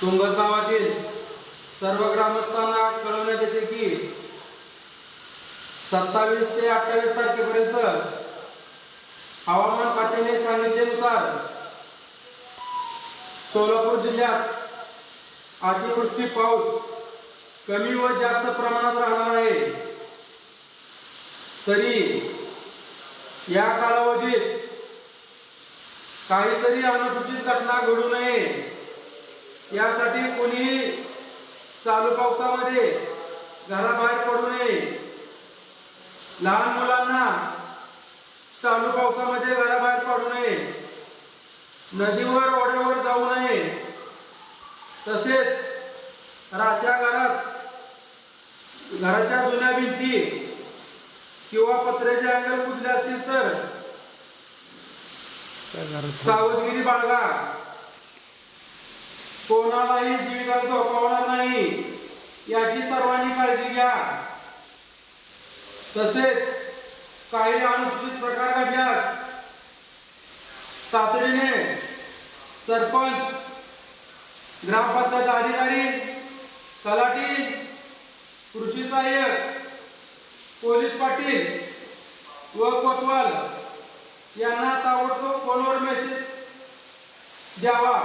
तुंगत गावातील सर्व ग्रामस्थांना कळवण्यात येते की सत्तावीस ते अठ्ठावीस तारखेपर्यंत हवामान खात्याने सांगितल्यानुसार सोलापूर जिल्ह्यात अतिवृष्टी पाऊस कमी व जास्त प्रमाणात राहणार आहे. तरी या कालावधीत काहीतरी अनुसूचित घटना घडू नये. यासाठी कोणी चालू पावसामध्ये घराबाहेर पडू नये. लहान मुलांना चालू पावसामध्ये घराबाहेर पडू नये. नदीवर ओढ्यावर जाऊ नये. तसेच राहत्या घरात घराच्या जुन्या भिंती किंवा पत्र्याचे अँगल कुठले असतील तर सावधगिरी बाळगा. कोणालाही जीवितात धोकावणार नाही. याची सर्वांनी काळजी घ्या. तसेच काही अनुसूचित प्रकार घडल्यास तातडीने सरपंच ग्रामपंचायत अधिकारी तलाठी कृषी सहाय्यक पोलीस पाटील व कोतवाल यांना ताबडतोब फोनवर मेसेज द्यावा.